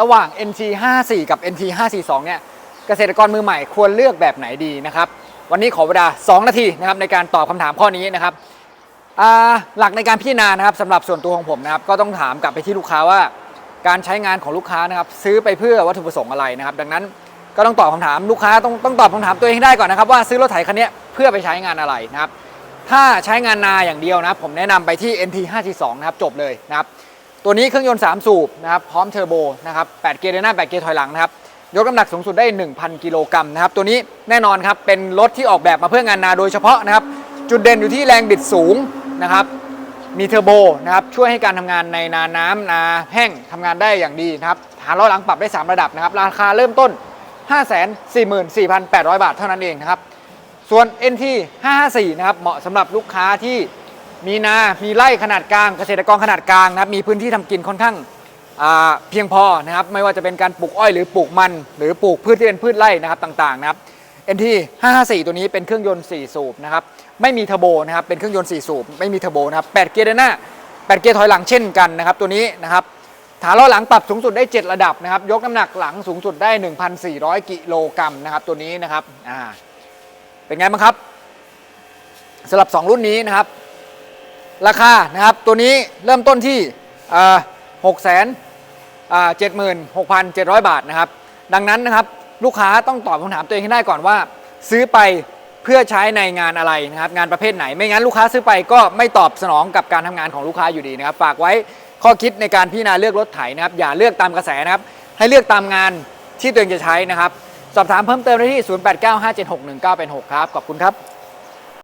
ระหว่าง NT 54 กับ NT 542 เนี่ยเกษตรกรมือใหม่ควรเลือกแบบไหนดีนะครับ วันนี้ขอเวลา 2 นาทีนะครับในการตอบคำถามข้อนี้นะครับหลักในการพิจารณานะครับสำหรับส่วนตัวของผมนะครับ ก็ต้องถามกลับไปที่ลูกค้าว่า การใช้งานของลูกค้านะครับ ซื้อไปเพื่อวัตถุประสงค์อะไรนะครับ ดังนั้นก็ต้องตอบคำถามลูกค้าต้องต้องตอบคำถามตัวเองได้ก่อนนะครับว่าซื้อรถไถคันนี้เพื่อไปใช้งานอะไรนะครับ ถ้าใช้งานนาอย่างเดียวนะผมแนะนำไปที่ NT 542 นะครับจบเลยนะครับ ตัวนี้เครื่องยนต์ 3 สูบนะครับพร้อมเทอร์โบนะครับ8เกียร์เดินหน้า 8 เกียร์ถอยหลังนะครับยกน้ำหนักสูงสุดได้ 1,000 กิโลกรัมนะครับตัวนี้แน่นอนครับเป็นรถที่ออกแบบมาเพื่องานนาโดยเฉพาะนะครับจุดเด่นอยู่ที่แรงบิดสูงนะครับมีเทอร์โบนะครับช่วยให้การทำงานในนาน้ำนาแห้งทำงานได้อย่างดีนะครับฐานล้อหลังปรับได้ 3 ระดับนะครับราคาเริ่มต้น 544,800 บาทเท่านั้นเองนะครับส่วน NT 554นะครับเหมาะสำหรับลูกค้าที่ มีนา มีไร่ขนาดกลาง เกษตรกรขนาดกลางนะครับ มีพื้นที่ทำกินค่อนข้างเพียงพอนะครับ ไม่ว่าจะเป็นการปลูกอ้อยหรือปลูกมัน หรือปลูกพืชที่เป็นพืชไร่นะครับต่างๆนะครับ NT 554 ตัวนี้เป็นเครื่องยนต์ 4 สูบนะครับ ไม่มีเทอร์โบนะครับ เป็นเครื่องยนต์ 4 สูบ ไม่มีเทอร์โบนะครับ 8 เกียร์เดินหน้า 8 เกียร์ถอยหลังเช่นกันนะครับ ตัวนี้นะครับฐานล้อหลังปรับสูงสุดได้ 7 ระดับนะครับ ยกน้ำหนักหลังสูงสุดได้ 1,400 กิโลกรัมนะครับ ตัวนี้นะครับ อ่า เป็นไงบ้างครับสำหรับ 2 รุ่นนี้นะครับ ราคานะครับตัวนี้เริ่มต้นที่หกแสนเจ็ดหมื่นหกพันเจ็ดร้อยบาทนะครับ ดังนั้นนะครับลูกค้าต้องตอบคำถามตัวเองให้ได้ก่อนว่า ซื้อไปเพื่อใช้ในงานอะไรนะครับงานประเภทไหนไม่งั้นลูกค้าซื้อไปก็ไม่ตอบสนองกับการทำงานของลูกค้าอยู่ดีนะครับ ฝากไว้ข้อคิดในการพิจารณาเลือกรถไถนะครับ อย่าเลือกตามกระแสนะครับ ให้เลือกตามงานที่ตัวเองจะใช้นะครับ สอบถามเพิ่มเติมได้ที่ 0895761986 ครับ ขอบคุณครับ